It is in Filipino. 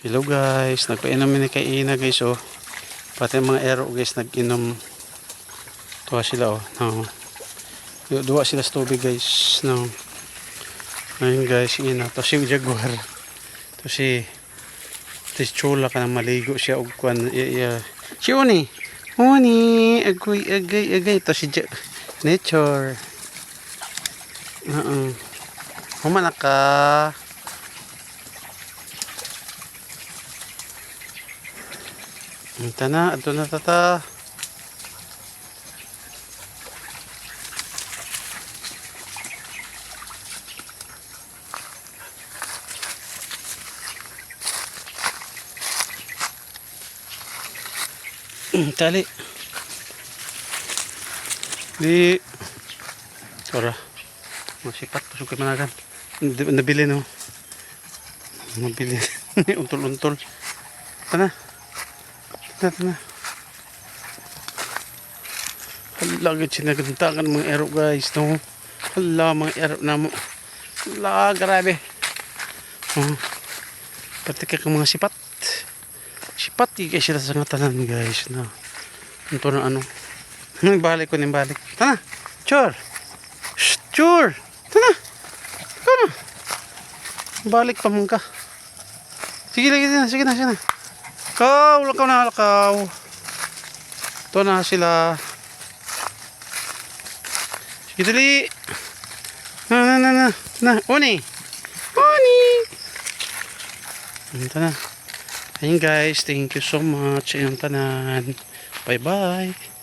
Hello guys, nagpainom ni kay Ina guys oh. Pati mga aero guys nag-inom. Tuwa sila oh. No. Du- Duwa sila sa tubig guys. No. Ayun guys, si Ina. To si Jaguar. To si Tis chula ka na maligo siya og kwan. Si Uni. Uni, agoy, agay, agay. To si Ja- Nature. Oo. Humana ka. Ito na, ito na tata. Mm, Tali. Di. Tora. Masipat. Pasok kay managan. Nab- Nabili no. Nabili. Untol-untol. Ito na. Ito na. Hala, sinagantakan mga ero guys, no? Hala, mga ero na mo. Hala, grabe. Oh. Pati ka mga sipat. Sipat, di kayo sila sa nga tanan guys, no? Ito na ano. Balik ko nin balik. Ito na. Chur. Chur. Ito na. Ikaw na. Balik pa mong ka. Sige, lagi na. Sige na, sige na. Lakaw, lakaw na, lakaw. Ito na sila. Sige, dali. Na, na, na, na. Na, uni. Uni. Ito na. Ayun guys, thank you so much. Ayun tanan. Bye-bye.